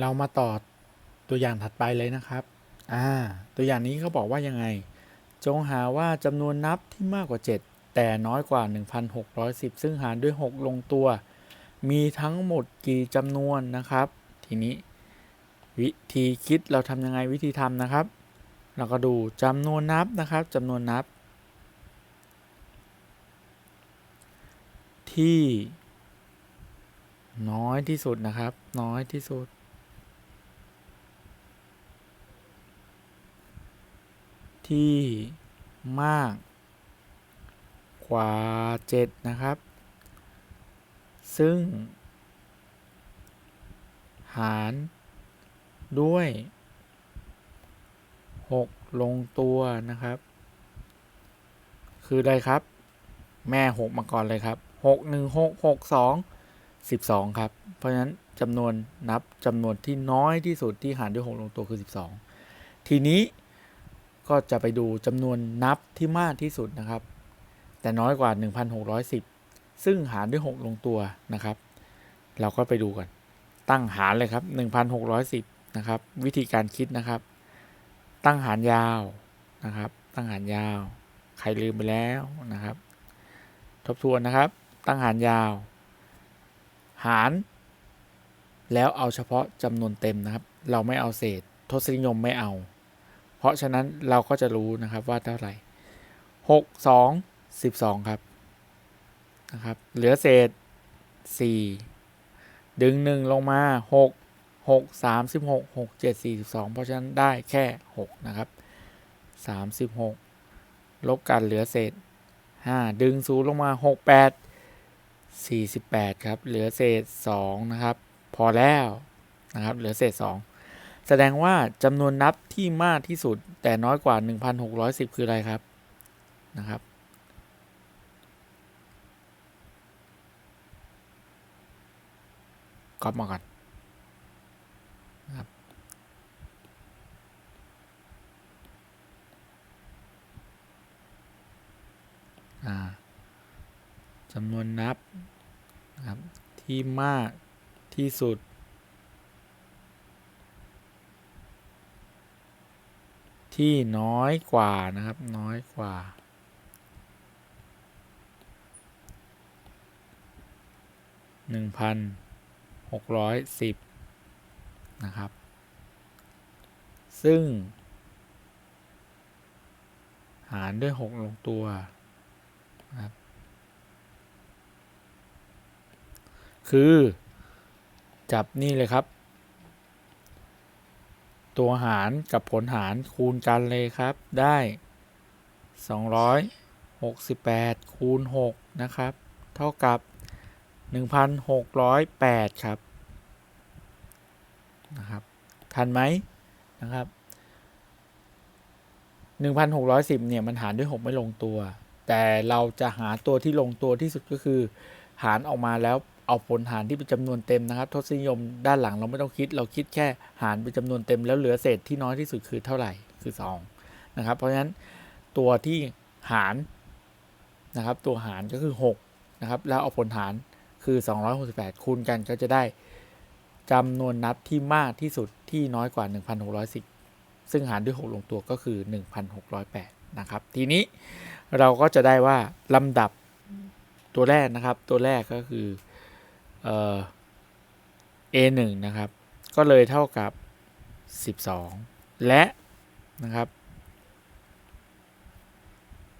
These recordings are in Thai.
เรามาต่อตัวอย่างถัดไปเลยนะครับ อ่า ตัวอย่างนี้เขาบอกว่ายังไง จงหาว่าจำนวนนับที่มากกว่า 7 แต่น้อยกว่า 1,610 ซึ่งหารด้วย 6 ลงตัว มีทั้งหมดกี่จำนวนนะครับ ทีนี้ วิธีคิดเราทำยังไงวิธีทำนะครับ เราก็ดูจำนวนนับนะครับจำนวนนับ ที่ น้อยที่สุดนะครับ น้อยที่สุด ที่มาก กว่า 7 นะครับ ซึ่ง หาร ด้วย 6 ลงตัวนะครับ คืออะไรครับ แม่ 6 มาก่อนเลยครับ 6 1 6 6 2 12 ครับ เพราะฉะนั้นจำนวนนับจำนวนที่น้อยที่สุดที่หารด้วย 6 ลงตัวคือ 12 ทีนี้ ก็จะไปดูจำนวนนับที่มากที่สุดนะครับ แต่น้อยกว่า 1,610 ซึ่งหารด้วย 6 ลงตัวนะครับ เราก็ไปดูกัน ตั้งหารเลยครับ 1,610 นะครับ วิธีการคิดนะครับ ตั้งหารยาวนะครับ ตั้งหารยาว ใครลืมไปแล้วนะครับ ทบทวนนะครับ ตั้งหารยาว หาร แล้วเอาเฉพาะจำนวนเต็มนะครับ เราไม่เอาเศษ ทศนิยมไม่เอา ราะฉะนั้นเราก็จะรู้นะครับว่าเท่าไหร่6 2 12ครับนะครับ เหลือเศษ4ดึง1ลงมา6 6 36 6 7 42เพราะฉะนั้นได้แค่6นะครับ36ลบกันเหลือเศษ5ดึงศูนย์ลงมา6 8 48 ครับ เหลือเศษ 2 นะครับ พอแล้วนะครับ เหลือเศษ 2 แสดงว่าจำนวนนับที่มากที่สุด แต่น้อยกว่า 1,610 คืออะไรครับนะครับ ก๊อปมาก่อนนะครับจำนวนนับนะครับที่มากที่สุด ที่น้อยกว่านะครับ น้อยกว่า หนึ่งพันหกร้อยสิบนะครับ ซึ่ง หารด้วยหกลงตัวนะครับ คือจับนี่เลยครับ ตัวหารกับผลหารคูณกันเลยครับ ได้ 268 คูณ 6 นะครับ เท่ากับ 1,608 ครับ นะครับ ทันไหมนะครับ 1,610 เนี่ย มันหารด้วย 6 ไม่ลงตัว แต่เราจะหาตัวที่ลงตัวที่สุดก็คือ หารออกมาแล้ว เอาผลหารที่เป็นจำนวนเต็มนะครับ ทศนิยมด้านหลังเราไม่ต้องคิด เราคิดแค่หารเป็นจำนวนเต็มแล้วเหลือเศษที่น้อยที่สุดคือเท่าไหร่คือ 2 นะครับ เพราะฉะนั้นตัวที่หารนะครับตัวหารก็คือ6นะครับแล้วเอาผลหารคือ 268 คูณกันก็จะได้จำนวนนับที่มากที่สุดที่น้อยกว่า 1,610 ซึ่งหารด้วย 6 ลงตัวก็คือ 1,608 นะครับ ทีนี้เราก็จะได้ว่าลำดับตัวแรกนะครับ ตัวแรกก็คือ เอ่อ a1 นะครับ ก็เลยเท่ากับ 12 และนะครับ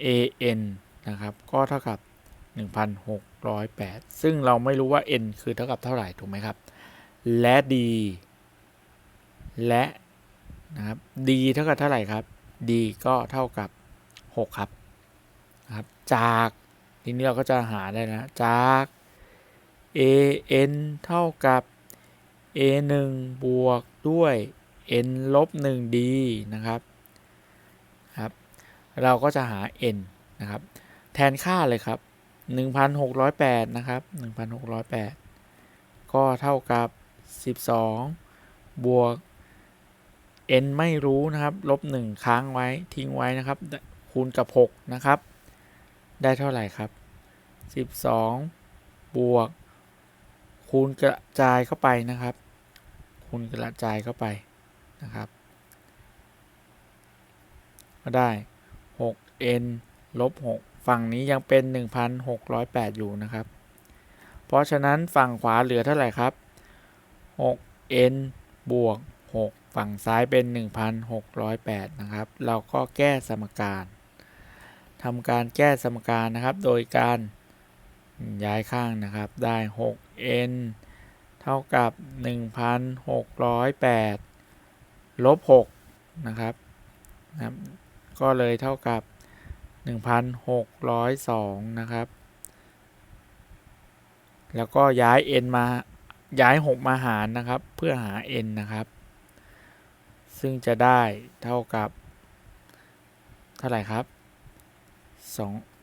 an นะครับ ก็เท่ากับ 1,608 ซึ่งเราไม่รู้ว่า n คือเท่ากับเท่าไหร่ ถูกไหมครับ และ d และ นะครับ d เท่ากับเท่าไหร่ครับ d ก็เท่ากับ 6 ครับ นะครับ จาก ทีนี้เราก็จะหาได้นะ จาก a n เท่ากับ a 1บวกด้วย n ลบ 1 d นะครับครับ เราก็จะหา n นะครับ แทนค่าเลยครับ 1,608 นะครับ 1,608 ก็เท่ากับ 12 บวก n ไม่รู้นะครับ ลบ 1 ค้างไว้ทิ้งไว้นะครับ คูณกับ 6 นะครับ ได้เท่าไหร่ครับ 12 บวก คูณกระจายเข้าไปนะครับ คูณกระจายเข้าไปนะครับ ก็ได้ 6n ลบ 6 ฝั่งนี้ยังเป็น 1,608 อยู่นะครับ เพราะฉะนั้นฝั่งขวาเหลือเท่าไหร่ครับ 6n บวก 6 ฝั่งซ้ายเป็น 1,608 นะครับ เราก็แก้สมการทำการแก้สมการนะครับ โดยการย้ายข้างนะครับ ได้ n เท่ากับ 1,608 ลบ 6 นะครับนะครับก็เลยเท่ากับ 1,602 นะครับ แล้วก็ย้าย n มาย้าย 6 มาหารนะครับ เพื่อหา n นะครับ ซึ่งจะได้เท่ากับ เท่าไหร่ครับ2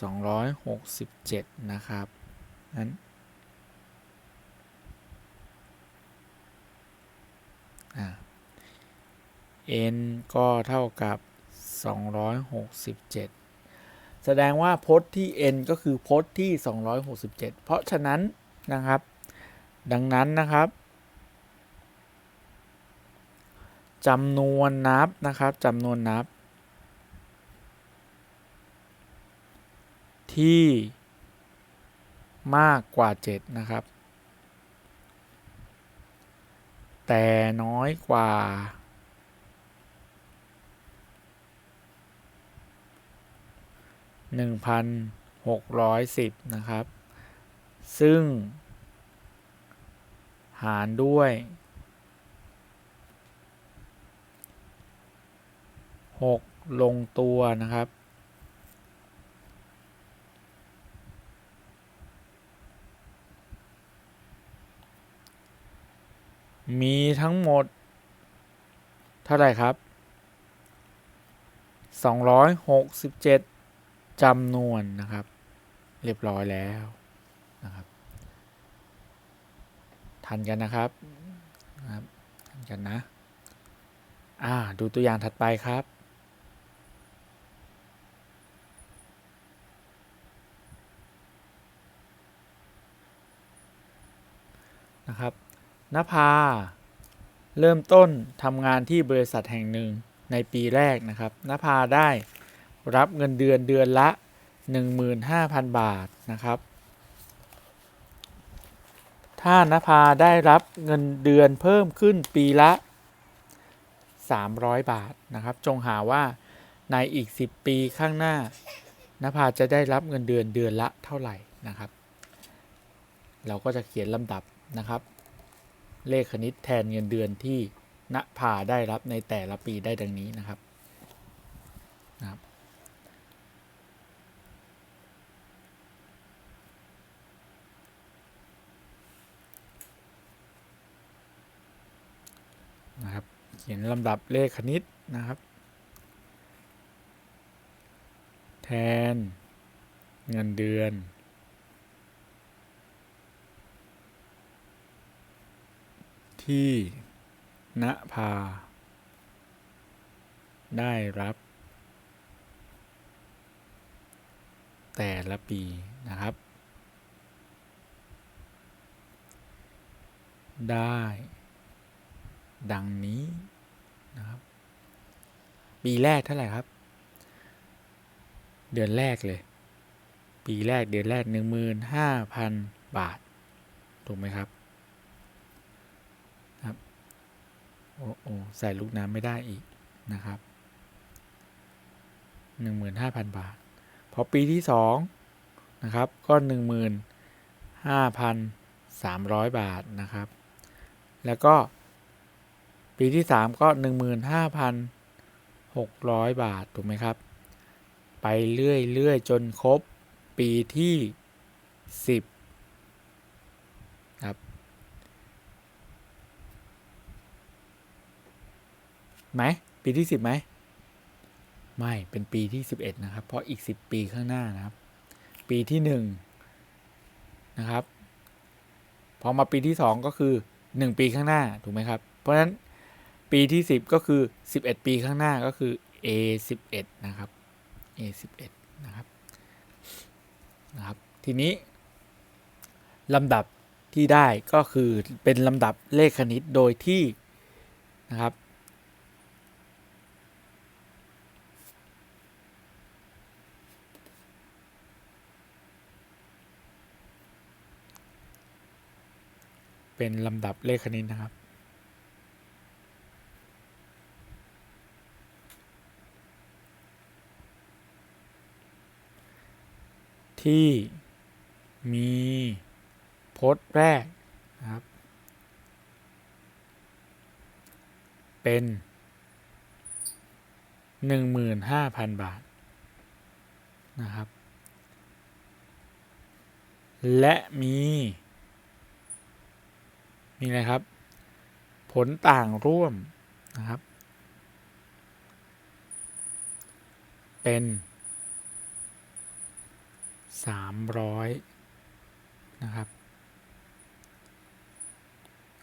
267 นะครับนั้นอ่า n ก็เท่ากับ 267 แสดงว่าพจน์ที่ n ก็คือพจน์ที่ 267 เพราะฉะนั้นนะครับ ดังนั้นนะครับจำนวนนับนะครับจำนวนนับ ที่มากกว่า 7 นะครับ แต่น้อยกว่า 1,610 นะครับ ซึ่ง หารด้วย 6 ลงตัวนะครับ มีทั้งหมด เท่าไหร่ครับ 267จำนวนนะครับ เรียบร้อยแล้วนะครับ ทันกันนะครับนะครับทันกันนะ อ่า ดูตัวอย่างถัดไปครับนะครับ นภา เริ่มต้นทำงานที่บริษัทแห่งหนึ่งในปีแรกนะครับนภาได้รับเงินเดือนเดือนละ 15,000 บาทนะครับ ถ้านภาได้รับเงินเดือนเพิ่มขึ้นปีละ 300 บาทนะครับ จงหาว่าในอีก 10 ปีข้างหน้านภาจะได้รับเงินเดือนเดือนละเท่าไหร่นะครับ เราก็จะเขียนลำดับนะครับ เลขคณิตแทนเงินเดือนที่ณภาได้รับในแต่ละปีได้ดังนี้นะครับนะครับ นะครับ เขียนลำดับเลขคณิตนะครับ แทนเงินเดือน ที่ณภา ได้รับ แต่ละปีนะครับ ได้ ดังนี้นะครับ ปีแรกเท่าไหร่ครับ เดือนแรกเลย ปีแรกเดือนแรก15,000บาท ถูกไหมครับ โอ้โอใส่ลูกน้ำไม่ได้อีกนะครับ 15,000 บาท พอปีที่ 2 นะครับ ก็15,300 บาทนะครับ แล้วก็ปีที่ 3 ก็ 15,600 บาท ถูกไหมครับ ไปเรื่อยๆ จนครบปีที่ 10 ครับ ไหมปีที่10ไหมไม่เป็นปีที่11นะครับ เพราะอีก10ปีข้างหน้านะครับ ปีที่1นะครับพอมาปีที่2ก็คือ1ปีข้างหน้าถูกไหมครับ เพราะฉะนั้นปีที่10ก็คือ11ปีข้างหน้าก็คือ A 11นะครับ A 11นะครับนะครับ ทีนี้ลำดับที่ได้ก็คือเป็นลำดับเลขคณิตโดยที่นะครับ เป็นลำดับเลขคณิตนะครับ ที่มีพจน์แรกนะครับ เป็นหนึ่งหมื่นห้าพันบาทนะครับ และมี มีอะครับ ผลต่างร่วมนะครับ เป็นสามร้อยนะครับ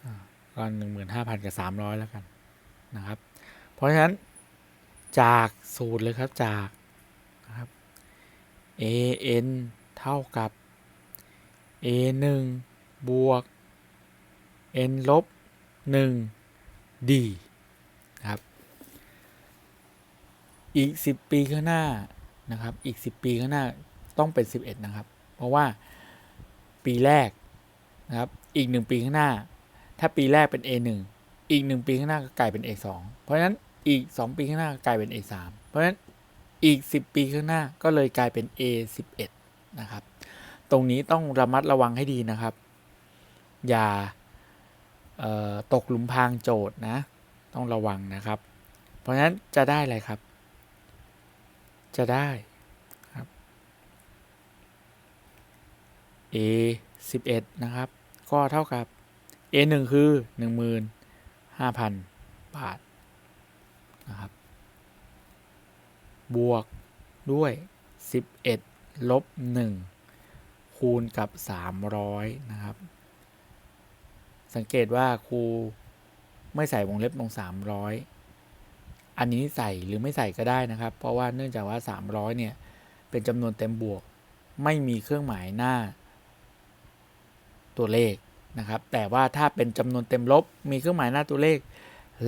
อ่าก็หนึ่งหมื่นห้าพันกับสามร้อยแล้วกันนะครับ เพราะฉะนั้นจากสูตรเลยครับจากนะครับ an เท่ากับ a 1บวก n ลบ1 d นะครับ อีก 10 ปีข้างหน้านะครับ อีก 10 ปีข้างหน้าต้องเป็น 11 นะครับ เพราะว่าปีแรกนะครับ อีก 1 ปีข้างหน้า ถ้าปีแรกเป็น A1 อีก 1 ปีข้างหน้าก็กลายเป็น A2 เพราะฉะนั้นอีก 2 ปีข้างหน้าก็กลายเป็น A3 เพราะฉะนั้นอีก 10 ปีข้างหน้าก็เลยกลายเป็น A11 นะครับ ตรงนี้ต้องระมัดระวังให้ดีนะครับ อย่า ตกหลุมพรางโจทย์นะ ต้องระวังนะครับ เพราะฉะนั้นจะได้อะไรครับ จะได้ครับ a 11 นะครับ ก็เท่ากับ a 1คือ 15,000 บาทนะครับ บวกด้วย 11 ลบ 1 คูณกับ 300 นะครับ สังเกตว่าครูไม่ใส่วงเล็บตรง300 อันนี้ใส่หรือไม่ใส่ก็ได้นะครับ เพราะว่าเนื่องจากว่า 300 เนี่ย เป็นจำนวนเต็มบวก ไม่มีเครื่องหมายหน้า ตัวเลขนะครับ แต่ว่าถ้าเป็นจำนวนเต็มลบ มีเครื่องหมายหน้าตัวเลข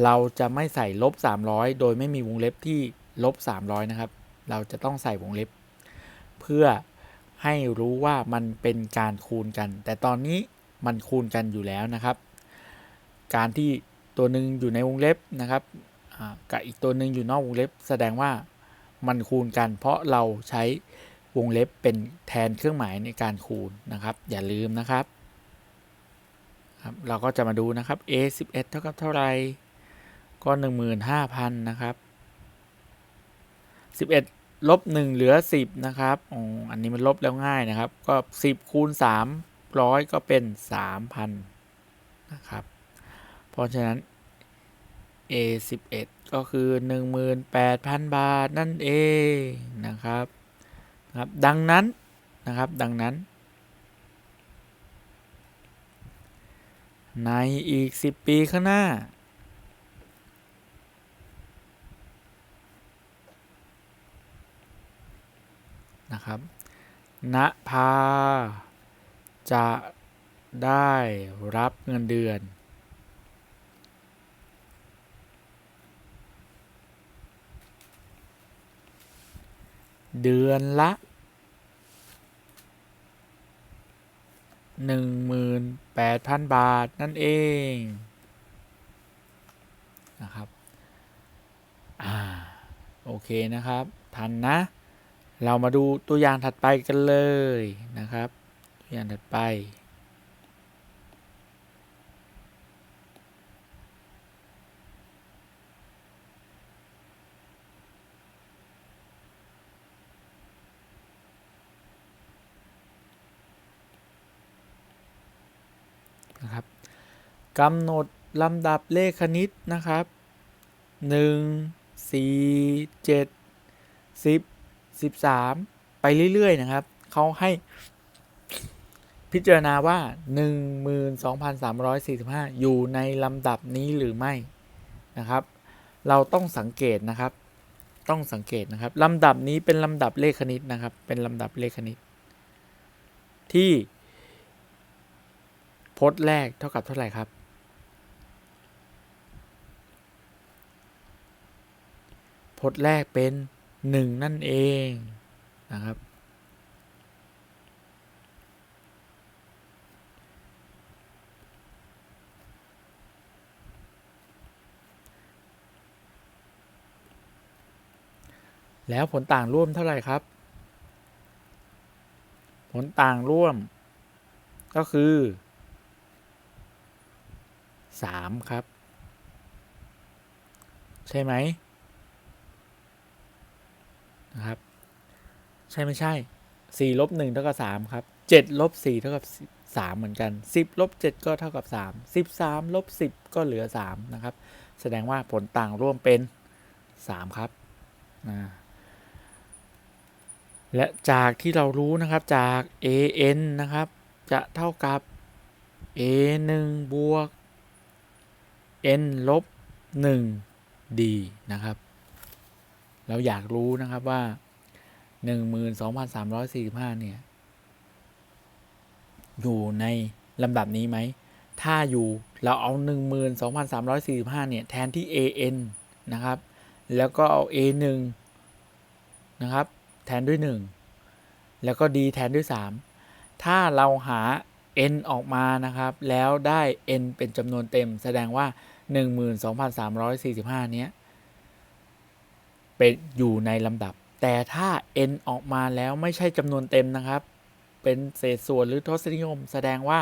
เราจะไม่ใส่ลบ 300 โดยไม่มีวงเล็บที่ลบ 300 นะครับ เราจะต้องใส่วงเล็บ เพื่อให้รู้ว่ามันเป็นการคูณกัน แต่ตอนนี้ มันคูณกันอยู่แล้วนะครับ การที่ตัวหนึ่งอยู่ในวงเล็บนะครับกับอีกตัวหนึ่งอยู่นอกวงเล็บ แสดงว่ามันคูณกัน เพราะเราใช้วงเล็บเป็นแทนเครื่องหมายในการคูณนะครับ อย่าลืมนะครับครับเราก็จะมาดูนะครับ a 11เท่ากับเท่าไหร่ก็ 15,000 นะครับ 11ลบ1เหลือ 10 นะครับอ๋ออันนี้มันลบแล้วง่ายนะครับ ก็ 10คูณ 300 ก็เป็น 3,000 นะครับ เพราะฉะนั้น a 11 ก็คือ 18,000 บาทนั่นเองนะครับนะครับ ดังนั้นนะครับ ดังนั้น ในอีก 10 ปีข้างหน้า นะครับณภา จะได้รับเงินเดือนเดือนละ18,000บาท นั่นเองนะครับ อ่า โอเคนะครับ ทันนะ เรามาดูตัวอย่างถัดไปกันเลยนะครับ อย่างถัดไป นะครับกำหนดลำดับเลขคณิตนะครับ 1 4 7 10 13 ไปเรื่อย ๆ นะครับ เขาให้ พิจารณาว่า 12,345 อยู่ในลำดับนี้หรือไม่นะครับ เราต้องสังเกตนะครับ ต้องสังเกตนะครับลำดับนี้เป็นลำดับเลขคณิตนะครับ เป็นลำดับเลขคณิต ที่พจน์แรกเท่ากับเท่าไหร่ครับ พจน์แรกเป็นหนึ่งนั่นเองนะครับ แล้วผลต่างร่วมเท่าไหร่ครับ ผลต่างร่วม ก็คือ3ครับ ใช่ไหมนะครับ ใช่ไม่ใช่4ลบ1เท่ากับ3ครับ7ลบ4เท่ากับ3เหมือนกัน10ลบ7ก็เท่ากับ3 13ลบ10ก็เหลือ3นะครับ แสดงว่าผลต่างร่วมเป็น3ครับนะ และจากที่เรารู้นะครับจาก an นะครับ จะเท่ากับ a 1บวก n ลบ 1 d นะครับ เราอยากรู้นะครับว่า 12,345 เนี่ย อยู่ในลำดับนี้ไหม ถ้าอยู่เราเอา 12,345 เนี่ย แทนที่ an นะครับ แล้วก็เอา a 1นะครับ แทนด้วย 1 แล้วก็ d แทนด้วย 3 ถ้าเราหา n ออกมานะครับ แล้วได้ n เป็นจำนวนเต็ม แสดงว่า 12,345 เนี้ยเป็นอยู่ในลำดับ แต่ถ้า n ออกมาแล้วไม่ใช่จำนวนเต็มนะครับ เป็นเศษส่วนหรือทศนิยม แสดงว่า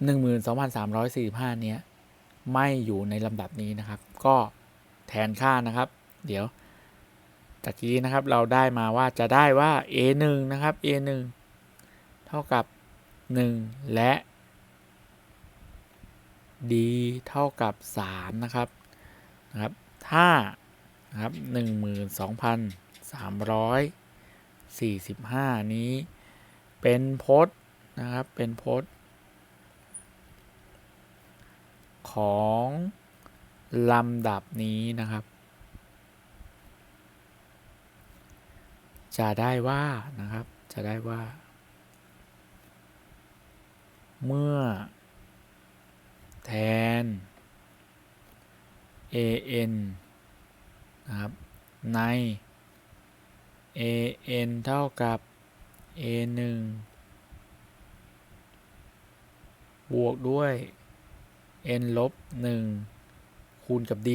12,345 เนี้ยไม่อยู่ในลำดับนี้นะครับ ก็แทนค่านะครับ เดี๋ยว ตะกี้นะครับเราได้มาว่าจะได้ว่า a 1นะครับ a 1เท่ากับ 1 และ d เท่ากับ 3 นะครับนะครับ ถ้านะครับ12,345 นี้เป็นพจน์นะครับ เป็นพจน์ ของลำดับนี้นะครับ จะได้ว่านะครับ จะได้ว่า เมื่อ แทน an นะครับ ใน an เท่ากับ a 1บวกด้วย n ลบ1คูณกับ d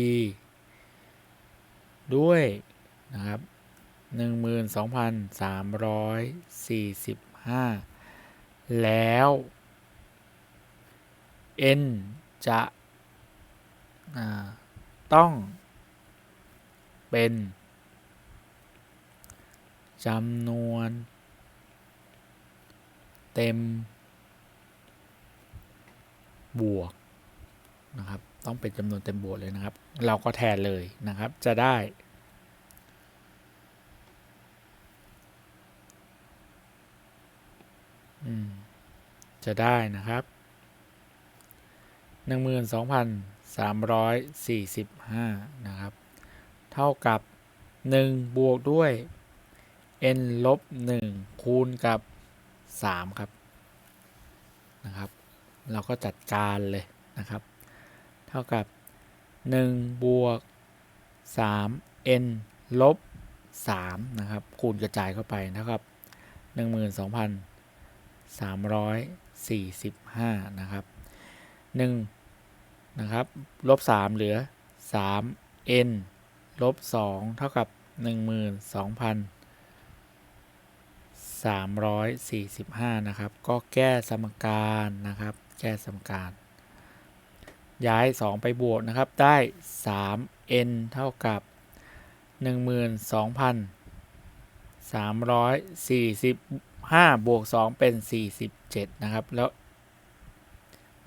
ด้วยนะครับ 12,345 แล้ว n จะต้องเป็นจำนวน เต็ม บวกนะครับ ต้องเป็นจำนวนเต็มบวกเลยนะครับ เราก็แทนเลยนะครับ จะได้ จะได้นะครับ 12,345 นะครับ เท่ากับ 1 บวกด้วย n ลบ 1 คูณกับ 3 ครับ นะครับ เราก็จัดการเลยนะครับ เท่ากับ 1 บวก 3 n ลบ3นะครับ คูณกระจายเข้าไปนะครับ 345 นะครับ1นะครับลบ3เหลือ 3 n ลบ2เท่ากับ 12,345 นะครับ ก็แก้สมการนะครับ แก้สมการ ย้าย 2 ไปบวกนะครับ ได้ 3n เท่ากับ 12,340 12,345บวก2เป็น 47 นะครับ แล้ว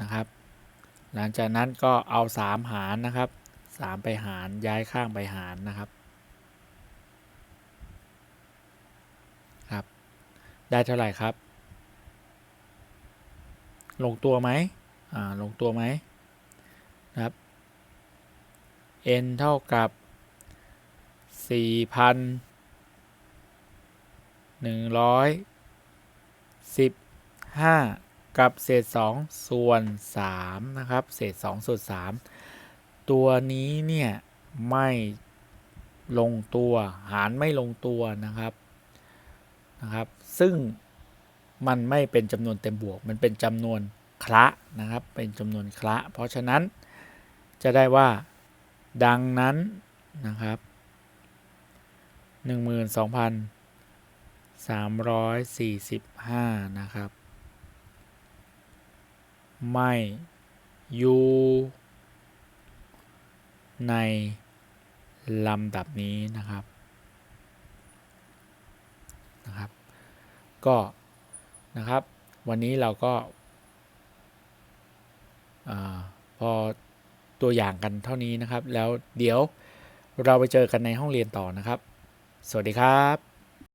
นะครับ หลังจากนั้นก็เอา 3 หารนะครับ 3 ไปหารย้ายข้างไปหารนะครับครับ ได้เท่าไหร่ครับ ลงตัวไหมอ่าลงตัวไหมนะครับ n เท่ากับ 5 กับเศษ 2 ส่วน3นะครับ เศษ 2 ส่วน 3 ตัวนี้เนี่ย ไม่ลงตัวหารไม่ลงตัวนะครับนะครับ ซึ่งมันไม่เป็นจำนวนเต็มบวก มันเป็นจำนวนคละนะครับ เป็นจำนวนคละ เพราะฉะนั้นจะได้ว่าดังนั้นนะครับ12,345 นะครับ ไม่อยู่ในลำดับนี้นะครับนะครับก็นะครับ วันนี้เราก็อาพอตัวอย่างกันเท่านี้นะครับ แล้วเดี๋ยวเราไปเจอกันในห้องเรียนต่อนะครับ สวัสดีครับ